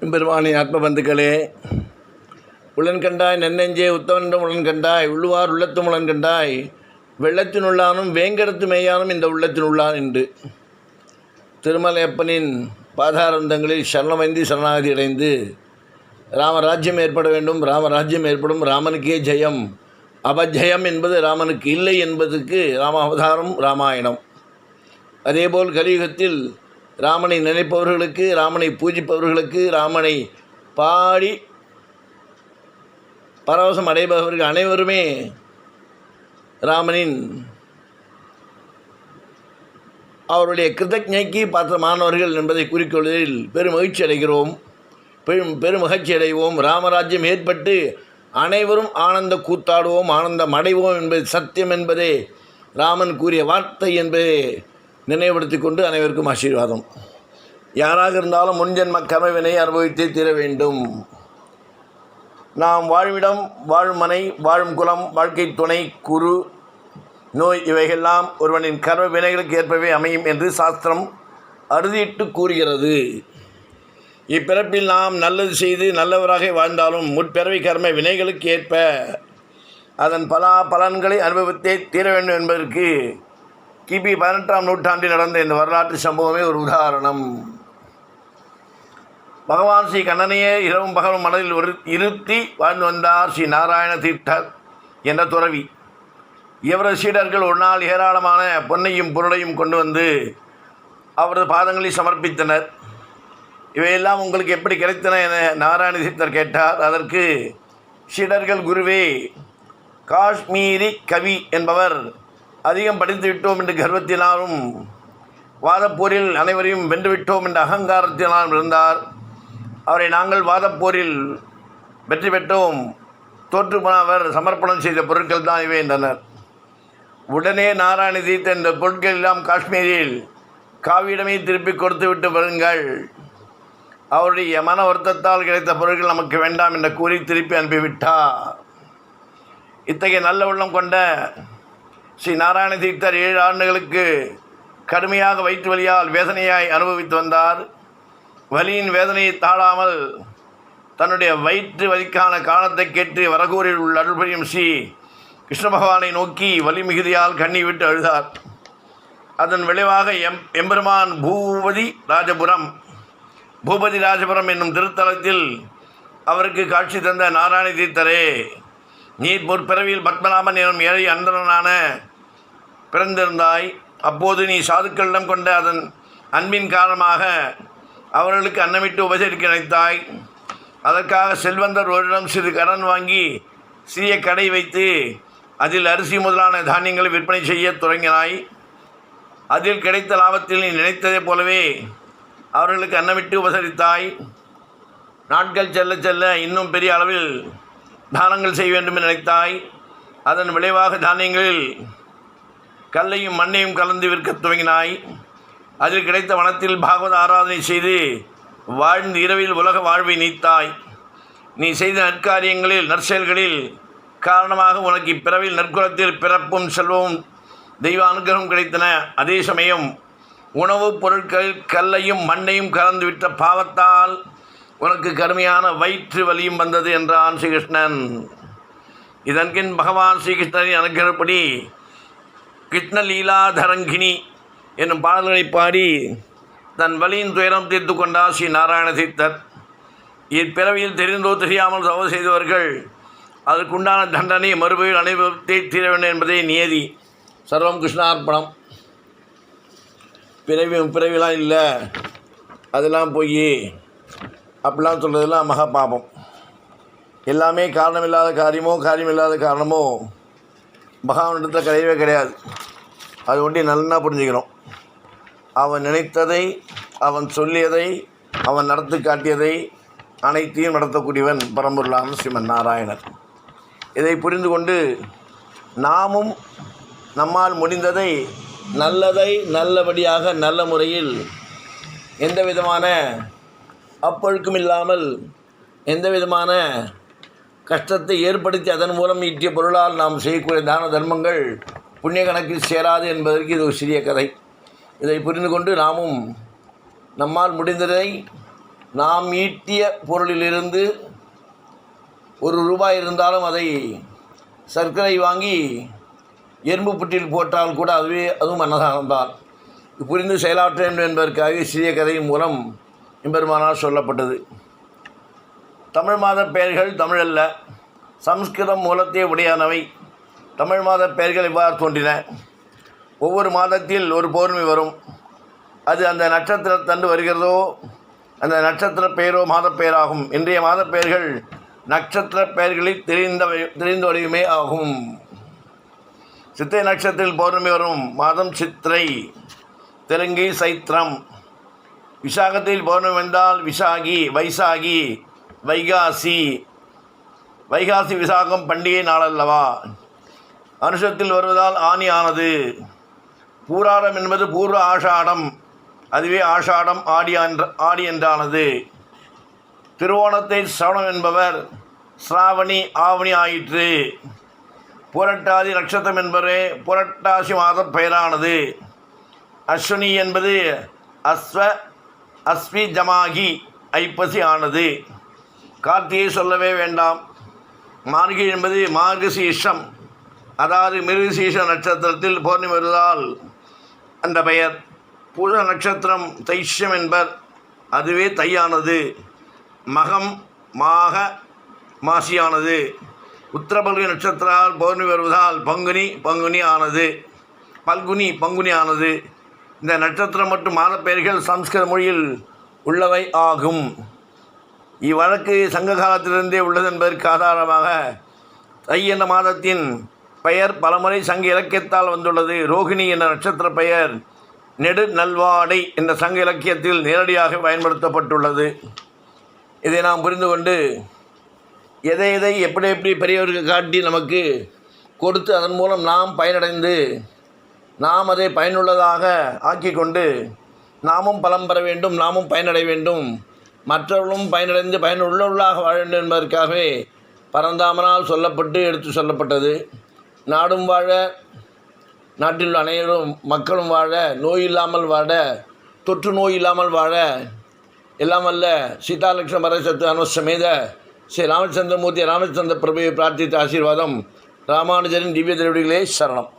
பெருமானி ஆத்மபந்துக்களே உளன்கண்டாய் நன்னெஞ்சே உத்தவனிடம் உளன் கண்டாய் உள்ளுவார் உள்ளத்தும் உளன் கண்டாய் வெள்ளத்தினுள்ளானும் வேங்கடத்து மேயானும் இந்த உள்ளத்தினுள்ளான் என்று. திருமலையப்பனின் பாதாரந்தங்களில் சரணமைந்து சரணாகதி அடைந்து ராமராஜ்யம் ஏற்பட வேண்டும் ராமராஜ்யம் ஏற்படும் ராமனுக்கே ஜெயம் அபஜயம் என்பது ராமனுக்கு இல்லை என்பதற்கு ராம அவதாரம் ராமாயணம். அதேபோல் கலியுகத்தில் ராமனை நினைப்பவர்களுக்கு ராமனை பூஜிப்பவர்களுக்கு ராமனை பாடி பரவசம் அடைபவர்கள் அனைவருமே ராமனின் அவருடைய கிருதஜைக்கு பாத்திரமானவர்கள் என்பதை குறிக்கொள்வதில் பெரும் மகிழ்ச்சி அடைகிறோம். பெரும் பெரும் மகிழ்ச்சி அடைவோம். ராமராஜ்யம் ஏற்பட்டு அனைவரும் ஆனந்த கூத்தாடுவோம் ஆனந்தம் அடைவோம் என்பது சத்தியம் என்பதே ராமன் கூறிய வார்த்தை என்பதே நினைவுபடுத்தி கொண்டு அனைவருக்கும் ஆசீர்வாதம். யாராக இருந்தாலும் முன்ஜென்ம கர்மவினை அனுபவித்தே தீர வேண்டும். நாம் வாழ்விடம் வாழும் மனை வாழும் குலம் வாழ்க்கை துணை குரு நோய் இவைகெல்லாம் ஒருவனின் கர்ம வினைகளுக்கு ஏற்பவே அமையும் என்று சாஸ்திரம் அறுதியிட்டு கூறுகிறது. இப்பிறப்பில் நாம் நல்லது செய்து நல்லவராக வாழ்ந்தாலும் முற்பிறவி கர்ம வினைகளுக்கு ஏற்ப அதன் பலா பலன்களை அனுபவித்தே தீர வேண்டும் என்பதற்கு கிபி பதினெட்டாம் நூற்றாண்டில் நடந்த இந்த வரலாற்று சம்பவமே ஒரு உதாரணம். பகவான் ஸ்ரீ கண்ணனையே இரவும் பகலும் மனதில் ஒரு இருத்தி வாழ்ந்து வந்தார் ஸ்ரீ நாராயண தீர்த்தர் என்ற துறவி. இவரது சீடர்கள் ஒரு நாள் ஏராளமான பொன்னையும் பொருளையும் கொண்டு வந்து அவரது பாதங்களில் சமர்ப்பித்தனர். இவையெல்லாம் உங்களுக்கு எப்படி கிடைத்தன என நாராயண தீர்த்தர் கேட்டார். அதற்கு சீடர்கள் குருவே காஷ்மீரி கவி என்பவர் அதிகம் படித்து விட்டோம் என்று கர்வத்தினாலும் வாதப்போரில் அனைவரையும் வென்றுவிட்டோம் என்ற அகங்காரத்தினாலும் இருந்தார் அவரை நாங்கள் வாதப்போரில் வெற்றி பெற்றோம். தோற்று அவர் சமர்ப்பணம் செய்த பொருட்கள் தான் இவை என்றனர். உடனே நாராயண தீர்த்த இந்த பொருட்கள் எல்லாம் காஷ்மீரில் காவியிடமே திருப்பி கொடுத்து விட்டு வருங்கள். அவருடைய மன வருத்தத்தால் கிடைத்த பொருட்கள் நமக்கு வேண்டாம் என்று கூறி திருப்பி அனுப்பிவிட்டார். இத்தகைய நல்ல உள்ளம் கொண்ட ஸ்ரீ நாராயண தீர்த்தர் ஏழு ஆண்டுகளுக்கு கடுமையாக வயிற்று வலியால் வேதனையாய் அனுபவித்து வந்தார். வலியின் வேதனையை தாழாமல் தன்னுடைய வயிற்று வலிக்கான காரணத்தை கேட்டு வரகூரில் உள்ள அருள்புரியும் ஸ்ரீ கிருஷ்ண பகவானை நோக்கி வலி மிகுதியால் கண்ணி விட்டு அழுதார். அதன் விளைவாக எம் எம்பெருமான் பூபதி ராஜபுரம் பூபதி ராஜபுரம் என்னும் திருத்தலத்தில் அவருக்கு காட்சி தந்த நாராயண தீர்த்தரே நீர் முற்பிறவியில் பத்மநாபன் எனும் ஏழை அந்தரனான பிறந்திருந்தாய். அப்போது நீ சாதுக்களிடம் கொண்ட அதன் அன்பின் காரணமாக அவர்களுக்கு அன்னமிட்டு உபசரிக்க நினைத்தாய். அதற்காக செல்வந்தர் ஒரிடம் சிறு கடன் வாங்கி சிறிய கடை வைத்து அதில் அரிசி முதலான தானியங்களை விற்பனை செய்ய தொடங்கினாய். அதில் கிடைத்த லாபத்தில் நீ நினைத்ததைப் போலவே அவர்களுக்கு அன்னமிட்டு உபசரித்தாய். நாட்கள் செல்ல செல்ல இன்னும் பெரிய அளவில் தானங்கள் செய்ய வேண்டும் என்று நினைத்தாய். அதன் விளைவாக தானியங்களில் கல்லையும் மண்ணையும் கலந்து விற்கத் துவங்கினாய். அதில் கிடைத்த வனத்தில் பாகவத ஆராதனை செய்து வாழ்ந்து இரவில் உலக வாழ்வை நீத்தாய். நீ செய்த நற்காரியங்களில் நற்செயல்களில் காரணமாக உனக்கு இப்பிறவில் நற்குலத்தில் பிறப்பும் செல்வமும் தெய்வ அனுகிரகம் கிடைத்தன. அதே சமயம் உணவுப் பொருட்கள் கல்லையும் மண்ணையும் கலந்து விட்ட பாவத்தால் உனக்கு கடுமையான வயிற்று வலியும் வந்தது என்றான் ஸ்ரீகிருஷ்ணன் இதன்கின் பகவான் ஸ்ரீகிருஷ்ணரின் அனுகிரகப்படி கிருஷ்ண லீலாதரங்கினி என்னும் பாடல்களை பாடி தன் வழியின் துயரம் தீர்த்து கொண்டார் ஸ்ரீ நாராயண தீர்த்தர். இப்பிறவியில் தெரிந்தோ தெரியாமல் தவறு செய்தவர்கள் அதற்குண்டான தண்டனை மறுபடியும் அனுபவித்தே தீர வேண்டும் என்பதே நியதி சர்வம் கிருஷ்ணார்ப்பணம் பிறவி பிறவிலாம் இல்லை. அதெல்லாம் போய் அப்படிலாம் சொல்கிறதெல்லாம் மகா பாபம். எல்லாமே காரணமில்லாத காரியமோ காரியமில்லாத காரணமோ பகவானிடத்தில் கிடையவே கிடையாது. அது ஒண்டி நல்லா புரிஞ்சுக்கணும். அவன் நினைத்ததை அவன் சொல்லியதை அவன் நடத்தி காட்டியதை அனைத்தையும் நடத்தக்கூடியவன் பரம்பொருளான ஸ்ரீமன் நாராயணன். இதை புரிந்து கொண்டு நாமும் நம்மால் முடிந்ததை நல்லதை நல்லபடியாக நல்ல முறையில் எந்த விதமான அப்பொழுக்கும் இல்லாமல் எந்த விதமான கஷ்டத்தை ஏற்படுத்தி அதன் மூலம் ஈட்டிய பொருளால் நாம் செய்யக்கூடிய தான தர்மங்கள் புண்ணிய கணக்கில் சேராது என்பதற்கு இது ஒரு சிறிய கதை. இதை புரிந்து கொண்டு நாமும் நம்மால் முடிந்ததை நாம் ஈட்டிய பொருளிலிருந்து ஒரு ரூபாய் இருந்தாலும் அதை சர்க்கரை வாங்கி எறும்பு புற்றில் போட்டால் கூட அதுவே அதுவும் அன்னதானம்தான். புரிந்து செயலாற்ற வேண்டும் என்பதற்காக சிறிய கதையின் மூலம் எம்பெருமானால் சொல்லப்பட்டது. தமிழ் மாத பெயர்கள் தமிழல்ல. சம்ஸ்கிருதம் மூலத்தே உடையானவை. தமிழ் மாத பெயர்கள் இவ்வாறு தோன்றின. ஒவ்வொரு மாதத்தில் ஒரு பௌர்ணமி வரும். அது அந்த நட்சத்திரத்தன்று வருகிறதோ அந்த நட்சத்திர பெயரோ மாதப்பெயராகும் இன்றைய மாதப்பெயர்கள் நட்சத்திர பெயர்களில் தெரிந்தவை தெரிந்தவரையுமே ஆகும். சித்திரை நட்சத்திரத்தில் பௌர்ணமி வரும். மாதம் சித்திரை தெலுங்கு சைத்திரம் விசாகத்தில் பௌர்ணமி வந்தால் விசாகி வைசாகி வைகாசி. வைகாசி விசாகம் பண்டிகை நாளல்லவா? அனுஷத்தில் வருவதால் ஆணி ஆனது பூராடம் என்பது பூர்வ ஆஷாடம். அதுவே ஆஷாடம் ஆடி என்ற ஆடி என்றானது. திருவோணத்தை சவணம் என்பவர் சிராவணி ஆவணி ஆயிற்று. புரட்டாதி நட்சத்திரம் என்பவரே புரட்டாசி மாதம் பெயரானது. அஸ்வினி என்பது அஸ்வ அஸ்வி ஜமாகி ஐப்பசி ஆனது. கார்த்தியை சொல்லவே வேண்டாம். மார்கி என்பது மார்கசீஷம் அதாவது மிருகசீஷ நட்சத்திரத்தில் பௌர்ணமி வருவதால் அந்த பெயர். பூஜ நட்சத்திரம் தைஷ்யம் என்பர். அதுவே தையானது. மகம் மாக மாசியானது. உத்தரபல்கு நட்சத்திரால் பௌர்ணமி வருவதால் பங்குனி பங்குனி ஆனது. பல்குனி பங்குனி ஆனது. இந்த நட்சத்திரம் மற்றும் மாதப்பெயர்கள் சம்ஸ்கிருத மொழியில் உள்ளவை ஆகும். இவ்வழக்கு சங்க காலத்திலிருந்தே உள்ளது என்பதற்கு ஆதாரமாக தை என்ற மாதத்தின் பெயர் பலமுறை சங்க இலக்கியத்தால் வந்துள்ளது. ரோகிணி என்ற நட்சத்திர பெயர் நெடு நல்வாடை என்ற சங்க இலக்கியத்தில் நேரடியாக பயன்படுத்தப்பட்டுள்ளது. இதை நாம் புரிந்து கொண்டு எதை எதை எப்படி எப்படி பெரியவர்கள் காட்டி நமக்கு கொடுத்து அதன் மூலம் நாம் பயனடைந்து நாம் அதை பயனுள்ளதாக ஆக்கி கொண்டு நாமும் பலம் பெற வேண்டும் நாமும் பயனடைய வேண்டும். மற்றவர்களும் பயனடைந்து பயனுள்ளவர்களாக வாழ வேண்டும் என்பதற்காகவே பரந்தாமனால் சொல்லப்பட்டு எடுத்து சொல்லப்பட்டது. நாடும் வாழ நாட்டில் அனைவரும் மக்களும் வாழ நோய் இல்லாமல் வாழ தொற்று நோய் இல்லாமல் வாழ எல்லாம் அல்ல சீதாலட்சுமி பரசத்து அனுசமேத ஸ்ரீ ராமச்சந்திரமூர்த்தி ராமச்சந்திர பிரபுவை பிரார்த்தித்த ஆசீர்வாதம் ராமானுஜரின் திவ்ய திருவடிகளே சரணம்.